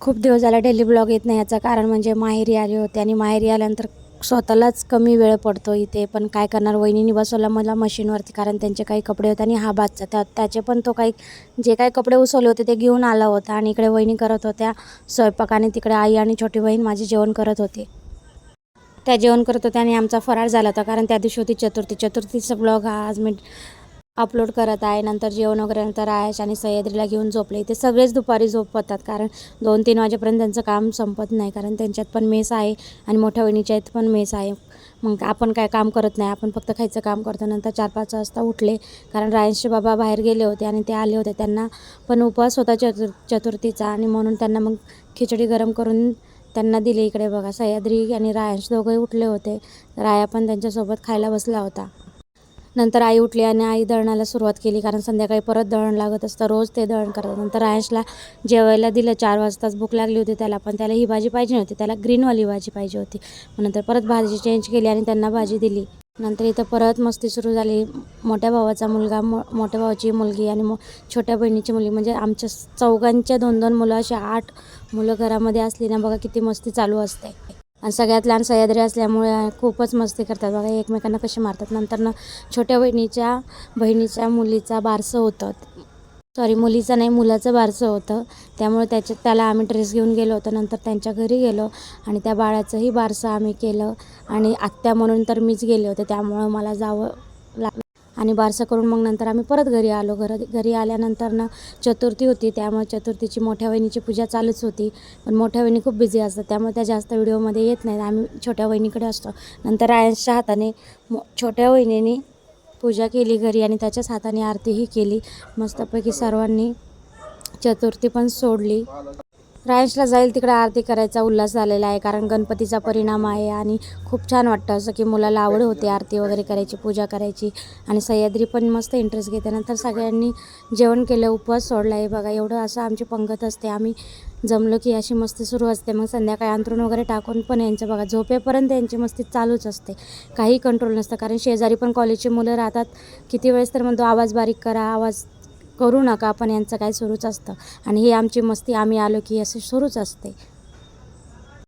खूप दिवस झाला डेली ब्लॉग येत नाही याचं कारण म्हणजे माहेरी आले होते आणि माहेरी आल्यानंतर स्वतःलाच कमी वेळ पडतो इथे. पण काय करणार वहिनीने बसवला मला मशीनवरती कारण त्यांचे काही कपडे होते आणि हा बादचा त्या त्याचे पण तो काही जे काही कपडे उसवले होते ते घेऊन आला होता आणि इकडे वहिनी करत होत्या स्वयंपाक आणि तिकडे आई आणि छोटी बहीण माझी जेवण करत होते. त्या जेवण करत होत्या आणि आमचा फराळ झाला होता कारण त्या दिवशी होती चतुर्थी. चतुर्थीचा ब्लॉग हा आज मी अपलोड करत आहे नंतर जेवण वगैरे नंतर आयश आणि सह्याद्रीला घेऊन झोपले. ते सगळेच दुपारी झोपतात कारण दोन तीन वाजेपर्यंत त्यांचं काम संपत नाही कारण त्यांच्यात पण मेस आहे आणि मोठ्या वहिनीच्या आहेत पण मेस आहे. मग आपण काय काम करत नाही आपण फक्त खायचं काम करतो. नंतर चार पाच वाजता उठले कारण रायनचे बाबा बाहेर गेले होते आणि ते आले होते. त्यांना पण उपवास होता चतुर चतुर्थीचा आणि म्हणून त्यांना मग खिचडी गरम करून त्यांना दिली इकडे बघा. सह्याद्री आणि रायांश दोघंही उठले होते. राया पण त्यांच्यासोबत खायला बसला होता. नंतर आई उठली आणि आई दळणाला सुरुवात केली कारण संध्याकाळी परत दळण लागत असतं रोज ते दळण करतात. नंतर रायशला जेवायला दिलं चार वाजताच भूक लागली होती त्याला पण त्याला ही भाजी पाहिजे नव्हती त्याला ग्रीनवाली भाजी पाहिजे होती. मग नंतर परत भाजी चेंज केली आणि त्यांना भाजी दिली. नंतर इथं परत मस्ती सुरू झाली. मोठ्या भावाचा मुलगा मो मोठ्या भावाची मुलगी आणि मो छोट्या बहिणीची मुलगी. म्हणजे आमच्या चौघांच्या दोन दोन मुलं अशी आठ मुलं घरामध्ये असली ना बघा किती मस्ती चालू असते. आणि सगळ्यात लहान सह्याद्री असल्यामुळे खूपच मस्ती करतात. बघा एकमेकांना कशी मारतात. नंतर ना छोट्या बहिणीच्या बहिणीच्या मुलीचा बारसं होतं. सॉरी मुलीचं नाही मुलाचं बारसं होतं. त्यामुळे त्याच्या त्याला आम्ही ड्रेस घेऊन गेलो होतो. नंतर त्यांच्या घरी गेलो आणि त्या बाळाचंही बारसं आम्ही केलं. आणि आत्या म्हणून तर मीच गेले होते. त्यामुळं मला जावं लागलं. आणि बारसं करून मग नंतर आम्ही परत घरी आलो. घर घरी आल्यानंतर ना चतुर्थी होती त्यामुळे चतुर्थीची मोठ्या वहिनीची पूजा चालूच होती. पण मोठ्या वहिनी खूप बिझी असतात त्यामुळे त्या जास्त व्हिडिओमध्ये येत नाहीत. आम्ही छोट्या वहिनीकडे असतो. नंतर आयांच्या हाताने मो छोट्या वहिनीने पूजा केली घरी आणि त्याच्याच हाताने आरतीही केली. मस्तपैकी सर्वांनी चतुर्थी पण सोडली. रायन्सला जाईल तिकडे आरती करायचा उल्हास झालेला आहे कारण गणपतीचा परिणाम आहे आणि खूप छान वाटतं असं की मुलाला आवड होते आरती वगैरे करायची पूजा करायची आणि सह्याद्री पण मस्त इंटरेस्ट घेते. नंतर सगळ्यांनी जेवण केलं उपवास सोडला. आहे बघा एवढं असं आमची पंगत असते. आम्ही जमलो की अशी मस्ती सुरू असते. मग संध्याकाळी अंथरूण वगैरे टाकून पण यांचं बघा झोपेपर्यंत यांची मस्ती चालूच असते. काही कंट्रोल नसतं कारण शेजारी पण कॉलेजची मुलं राहतात. किती वेळेस तर म्हणतो आवाज बारीक करा आवाज करू नका पण यांचं काय सुरूच असतं. आणि ही आमची मस्ती आम्ही आलो की असे सुरूच असते.